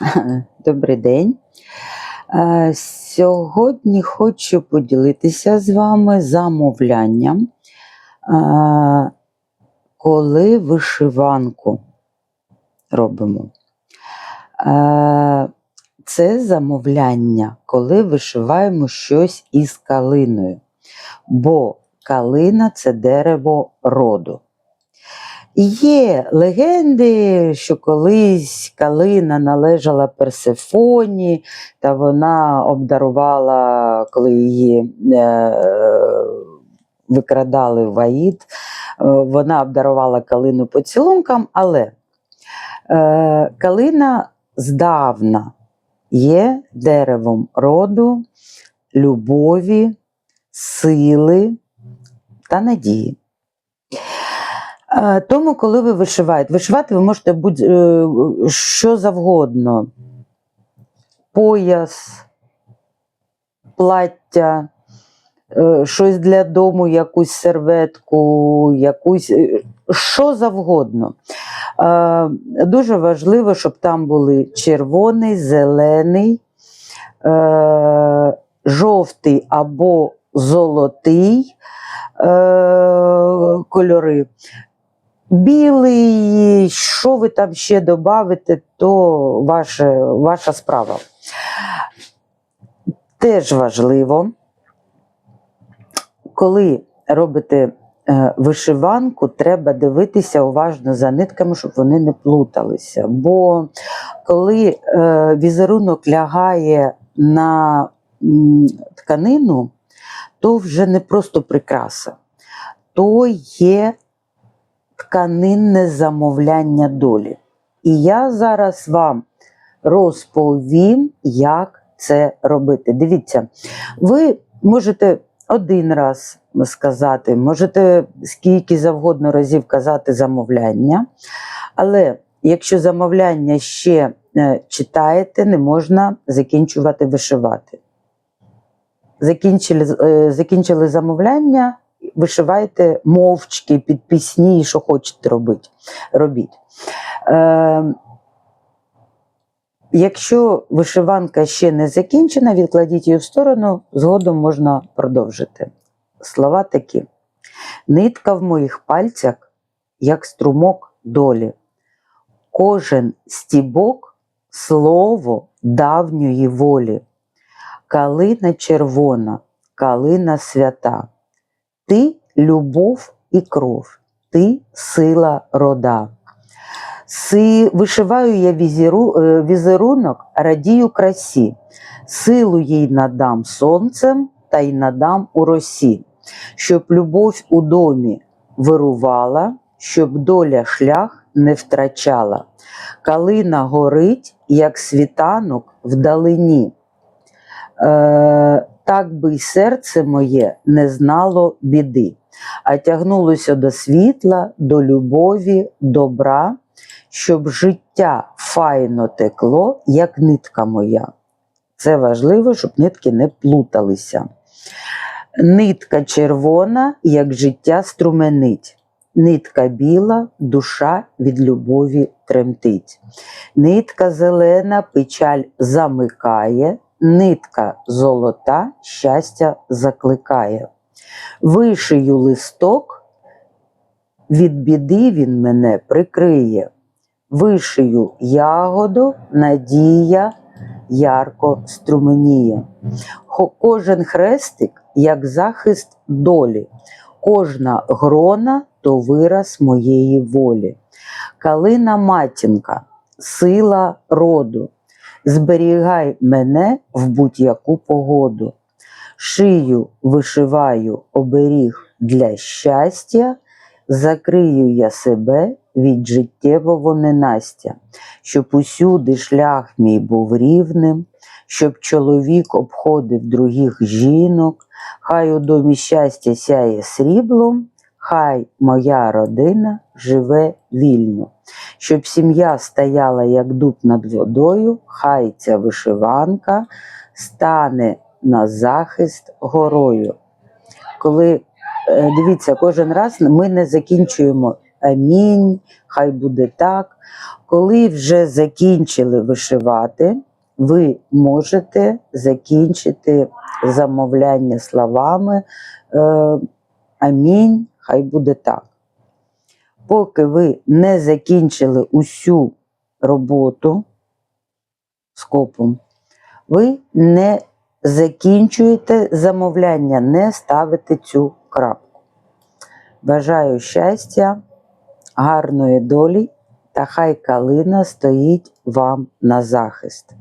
Добрий день. Е, Сьогодні хочу поділитися з вами замовлянням, е, коли вишиванку робимо. Е, Це замовляння, коли вишиваємо щось із калиною, бо калина це дерево роду. Є легенди, що колись калина належала Персефоні, та вона обдарувала, коли її е, викрадали в Аїд, е, вона обдарувала калину поцілункам, але е, калина здавна є деревом роду, любові, сили та надії. Е, Тому, коли ви вишиваєте, вишивати ви можете будь е, завгодно: пояс, плаття, е, щось для дому, якусь серветку, якусь що завгодно. Дуже важливо, щоб там були червоний, зелений, жовтий або золотий кольори. Білий, що ви там ще додавите, то ваше, ваша справа. Теж важливо, коли робите е, вишиванку, треба дивитися уважно за нитками, щоб вони не плуталися. Бо коли е, візерунок лягає на тканину, то вже не просто прикраса, то є тканинне замовляння долі. І я зараз вам розповім, як це робити. Дивіться, ви можете один раз сказати, можете скільки завгодно разів казати замовляння, але якщо замовляння ще е, читаєте, не можна закінчувати вишивати. Закінчили, е, закінчили замовляння, вишивайте мовчки під пісні, що хочете робити. робіть. Е, якщо вишиванка ще не закінчена, відкладіть її в сторону, згодом можна продовжити. Слова такі: нитка в моїх пальцях, як струмок долі. Кожен стібок слово давньої волі. Калина червона, калина свята. Ти любов і кров, ти сила рода. Си, вишиваю я візеру, е, візерунок, радію красі, силу їй надам сонцем та й надам у росі, щоб любов у домі вирувала, щоб доля шлях не втрачала. Калина горить, як світанок вдалині. Е, так би й серце моє не знало біди, а тягнулося до світла, до любові, добра, щоб життя файно текло, як нитка моя. Це важливо, щоб нитки не плуталися. Нитка червона, як життя струменить. Нитка біла, душа від любові тремтить. Нитка зелена, печаль замикає, нитка золота, щастя закликає. Вишию листок, від біди він мене прикриє. Вишию ягоду, надія ярко струменіє. Кожен хрестик, як захист долі, кожна грона то вираз моєї волі. Калина матінка, сила роду, зберігай мене в будь-яку погоду. Шию вишиваю оберіг для щастя, закрию я себе від життєвого ненастя, щоб усюди шлях мій був рівним, щоб чоловік обходив других жінок, хай у домі щастя сяє сріблом, хай моя родина живе вільно, щоб сім'я стояла як дуб над водою, хай ця вишиванка стане на захист горою. Коли е, дивіться, кожен раз ми не закінчуємо амінь, хай буде так. Коли вже закінчили вишивати, ви можете закінчити замовляння словами е, Амінь, хай буде так. Поки ви не закінчили усю роботу з ви не закінчуєте замовляння, не ставите цю крапку. Бажаю щастя, гарної долі та хай калина стоїть вам на захист.